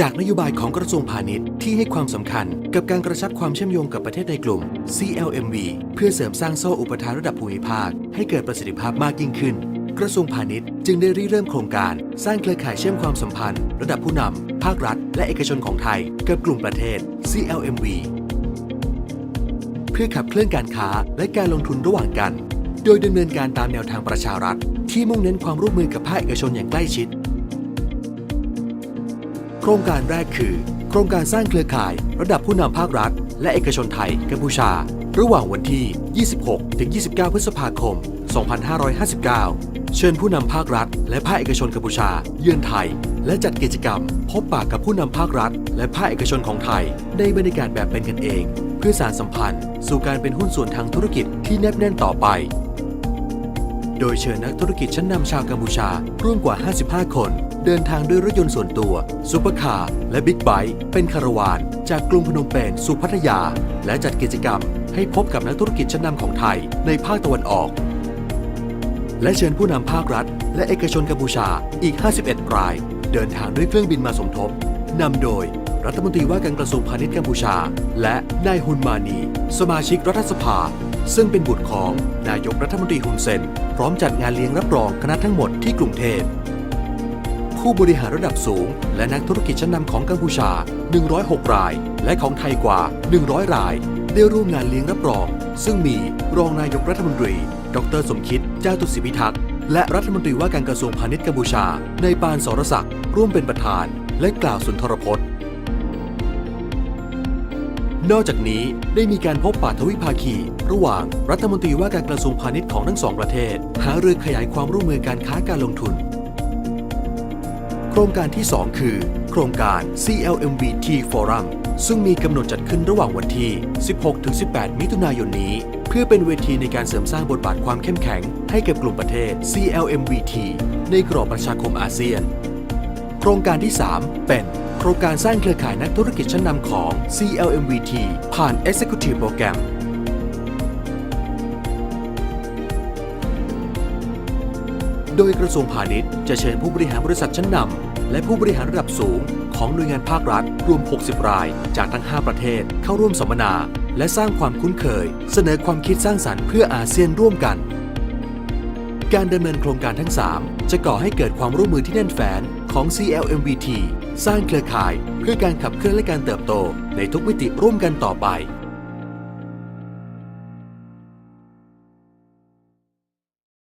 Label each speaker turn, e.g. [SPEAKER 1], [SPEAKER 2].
[SPEAKER 1] จากนโยบายของกระทรวงพาณิชย์ที่ให้ความสำคัญกับการกระชับความเชื่อมโยงกับประเทศในกลุ่ม CLMV เพื่อเสริมสร้างโซ่อุปทานระดับภูมิภาค ให้เกิดประสิทธิภาพมากยิ่งขึ้น กระทรวงพาณิชย์จึงได้ริเริ่มโครงการ สร้างเครือข่ายเชื่อมความสัมพันธ์ ระดับผู้นำภาครัฐ และเอกชนของไทย กับกลุ่มประเทศ CLMV เพื่อขับเคลื่อนการค้าและการลงทุนระหว่างกัน โดยดำเนินการตามแนวทางประชารัฐ ที่มุ่งเน้นความร่วมมือกับภาคเอกชนอย่างใกล้ชิด โครงการแรกคือ โครงการสร้างเครือข่าย ระดับผู้นำภาครัฐ และเอกชนไทยกัมพูชา ระหว่างวันที่ 26 ถึง 29 พฤษภาคม 2559 เชิญผู้นำภาครัฐ และภาคเอกชนกัมพูชา เยือนไทย และจัดกิจกรรม พบปะกับผู้นำภาครัฐ และภาคเอกชนของไทย ในบรรยากาศแบบเป็นกันเอง เพื่อสานสัมพันธ์ สู่การเป็นหุ้นส่วนทางธุรกิจที่แนบแน่นต่อไป โดยเชิญนักธุรกิจชั้นนำชาวกัมพูชา ร่วมกว่า 55 คน เดินทางด้วยรถยนต์ส่วนตัวซุปเปอร์คาร์และบิ๊กไบค์เป็นคาราวาน จากกรุงพนมเปญสู่พัทยา และจัดกิจกรรม ให้พบกับนักธุรกิจชั้นนำของไทยในภาคตะวันออก และเชิญผู้นำภาครัฐ และเอกชนกัมพูชาอีก 51 ราย เดินทางด้วยเครื่องบินมาสมทบนำโดยรัฐมนตรีว่าการกระทรวงพาณิชย์กัมพูชา และนายฮุนมานี สมาชิกรัฐสภา ซึ่งเป็นบุตรของนายกรัฐมนตรีฮุนเซน พร้อมจัดงานเลี้ยงรับรองคณะทั้งหมดที่กรุงเทพผู้บริหารระดับสูง และนักธุรกิจชั้นนำของกัมพูชา 106 ราย และของไทยกว่า 100 ราย ได้ร่วมงานเลี้ยงรับรอง ซึ่งมีรองนายกรัฐมนตรี ดรสมคิดเจ้าตุศิพิทักษ์และรัฐมนตรีว่าการกระทรวงพาณิชย์กัมพูชา ในปานสรศักดิ์ร่วมเป็นประธาน และกล่าวสุนทรพจน์ นอกจากนี้ได้มีการพบปะทวิภาคี ระหว่างรัฐมนตรีว่าการกระทรวงพาณิชย์ของทั้งสองประเทศ หารือขยายความร่วมมือการค้าการลงทุน โครงการที่ 2 คือ โครงการ CLMVT Forum ซึ่งมีกำหนดจัดขึ้นระหว่างวันที่ 16-18 มิถุนายนนี้ เพื่อเป็นเวทีในการเสริมสร้างบทบาทความเข้มแข็ง ให้กับกลุ่มประเทศ CLMVT ในกรอบประชาคมอาเซียน โครงการที่ 3 เป็น ครงการสร้างเครือข่ายนักธุรกิจชั้นนำของ CLMVT ผ่าน Executive Program โดยกระทรวงพาณิชย์จะเชิญผู้บริหารบริษัทชั้นนำและผู้บริหารระดับสูง ของหน่วยงานภาครัฐ รวม 60 ราย จากทั้ง 5 ประเทศ เข้าร่วมสัมมนา และสร้างความคุ้นเคย เสนอความคิดสร้างสรรค์เพื่ออาเซียนร่วมกัน การดำเนินโครงการทั้ง 3 จะก่อให้เกิดความร่วมมือที่แน่นแฟ้นของ CLMVT สร้างเครือข่ายเพื่อการขับเคลื่อนและการเติบโตในทุกมิติร่วมกันต่อไป